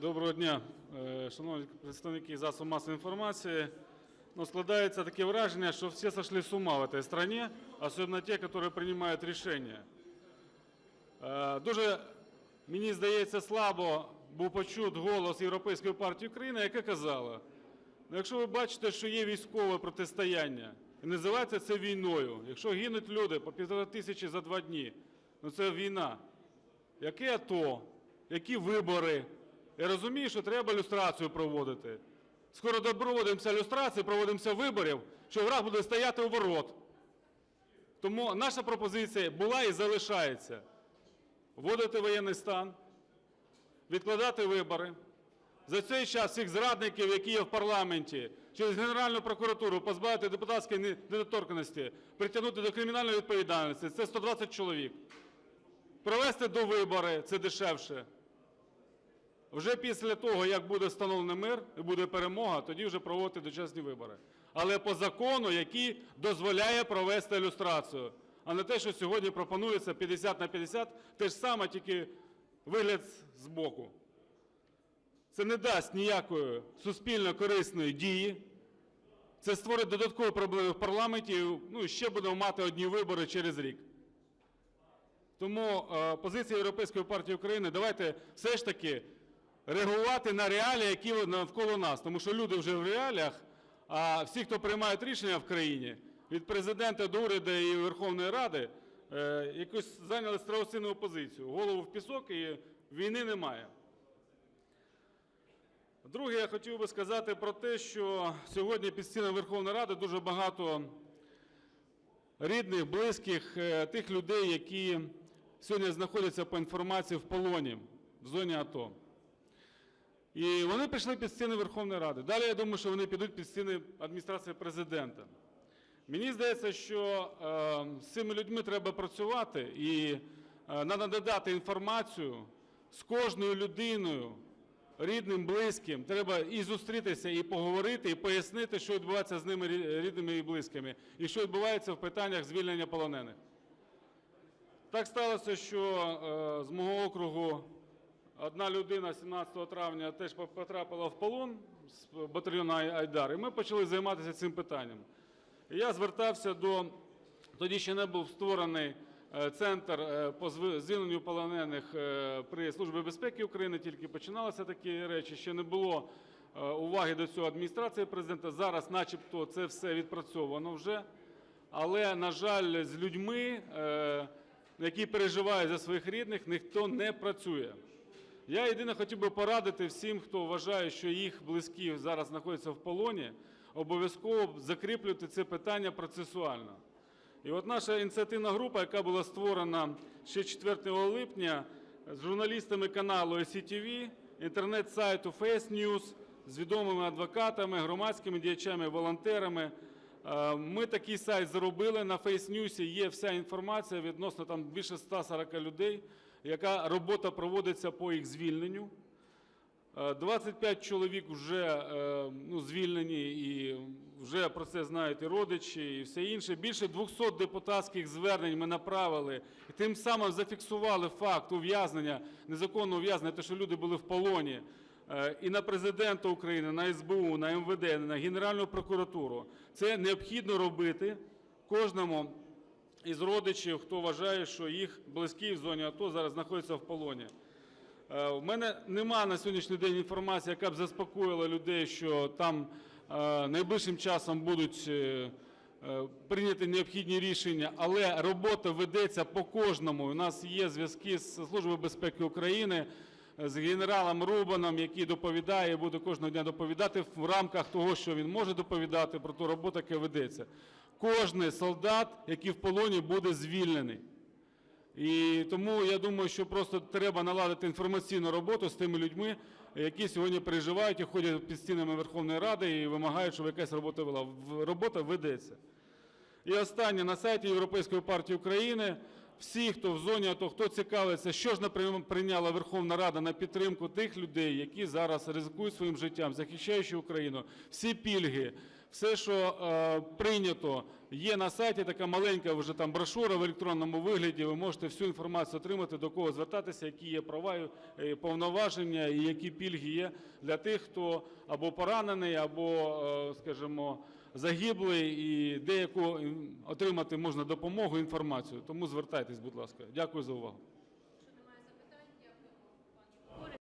Доброго дня, е, шановні представники засобів масової інформації. Ну, складається таке враження, що всі сошли з ума в этой стране, особенно ті, які приймають рішення. Е, Дуже, мені здається, слабо був почут голос Європейської партії України, яка казала, ну, якщо ви бачите, що є військове протистояння, і називається це війною, якщо гинуть люди по півтора тисячі за два дні, ну це війна. Яке АТО? Які вибори? Я розумію, що треба люстрацію проводити. Скоро доброводимося люстрації, проводимося виборів, що враг буде стояти у ворот. Тому наша пропозиція була і залишається вводити воєнний стан, відкладати вибори. За цей час всіх зрадників, які є в парламенті, через Генеральну прокуратуру позбавити депутатської недоторканності, притягнути до кримінальної відповідальності. Це 120 чоловік. Провести до вибори – це дешевше. Вже після того, як буде встановлений мир і буде перемога, тоді вже проводити дочасні вибори. Але по закону, який дозволяє провести ілюстрацію, а не те, що сьогодні пропонується 50 на 50, те ж саме, тільки вигляд збоку. Це не дасть ніякої суспільно корисної дії. Це створить додаткові проблеми в парламенті. Ну і ще будемо мати одні вибори через рік. Тому е, позиція Європейської партії України – давайте все ж таки реагувати на реалії, які навколо нас. Тому що люди вже в реаліях, а всі, хто приймають рішення в країні, від Президента до уряду і Верховної Ради, е, якось зайняли страусинову позицію. Голову в пісок і війни немає. Друге, я хотів би сказати про те, що сьогодні під стінами Верховної Ради дуже багато рідних, близьких, е, тих людей, які сьогодні знаходяться по інформації в полоні в зоні АТО. І вони прийшли під стіни Верховної Ради. Далі я думаю, що вони підуть під стіни адміністрації президента. Мені здається, що е, з цими людьми треба працювати і треба надати інформацію з кожною людиною, рідним, близьким. Треба і зустрітися, і поговорити, і пояснити, що відбувається з ними рідними і близькими, і що відбувається в питаннях звільнення полонених. Так сталося, що е, з мого округу одна людина 17 травня теж потрапила в полон з батальйону Айдар, і ми почали займатися цим питанням. Я звертався до, тоді ще не був створений е, центр е, по звільненню полонених е, при Службі безпеки України, тільки починалися такі речі, ще не було уваги до цього адміністрації президента. Зараз начебто це все відпрацьовано вже. Але, на жаль, з людьми, які переживають за своїх рідних, ніхто не працює. Я єдине хотів би порадити всім, хто вважає, що їх близькі зараз знаходяться в полоні, обов'язково закріплювати це питання процесуально. І от наша ініціативна група, яка була створена ще 4 липня з журналістами каналу SCTV, інтернет-сайту Face News, з відомими адвокатами, громадськими діячами, волонтерами. Е, Ми такий сайт зробили. На Face News є вся інформація відносно там більше 140 людей, яка робота проводиться по їх звільненню. Е, 25 чоловік вже е, ну, звільнені і вже про це знають і родичі, і все інше. Більше 200 депутатських звернень ми направили, і тим самим зафіксували факт ув'язнення, незаконного ув'язнення, те, що люди були в полоні. Е, І на президента України, на СБУ, на МВД, на Генеральну прокуратуру. Це необхідно робити кожному із родичів, хто вважає, що їх близькі в зоні АТО зараз знаходяться в полоні. Е, В мене нема на сьогоднішній день інформації, яка б заспокоїла людей, що там е, найближчим часом будуть е, е, прийняті необхідні рішення, але робота ведеться по кожному. У нас є зв'язки з Службою безпеки України, е, з генералом Рубаном, який доповідає буде кожного дня доповідати в рамках того, що він може доповідати про ту роботу, яка ведеться. Кожний солдат, який в полоні, буде звільнений. І тому я думаю, що просто треба наладити інформаційну роботу з тими людьми, які сьогодні переживають і ходять під стінами Верховної Ради і вимагають, щоб якась робота була. Робота ведеться. І останнє на сайті Європейської партії України. Всі, хто в зоні АТО, хто цікавиться, що ж прийняла Верховна Рада на підтримку тих людей, які зараз ризикують своїм життям, захищаючи Україну, всі пільги, Все, що е, прийнято, є на сайті, така маленька вже там брошура в електронному вигляді. Ви можете всю інформацію отримати, до кого звертатися, які є права, і повноваження і які пільги є для тих, хто або поранений, або, е, скажімо, загиблий, і деяку отримати можна допомогу, інформацію. Тому звертайтесь, будь ласка. Дякую за увагу.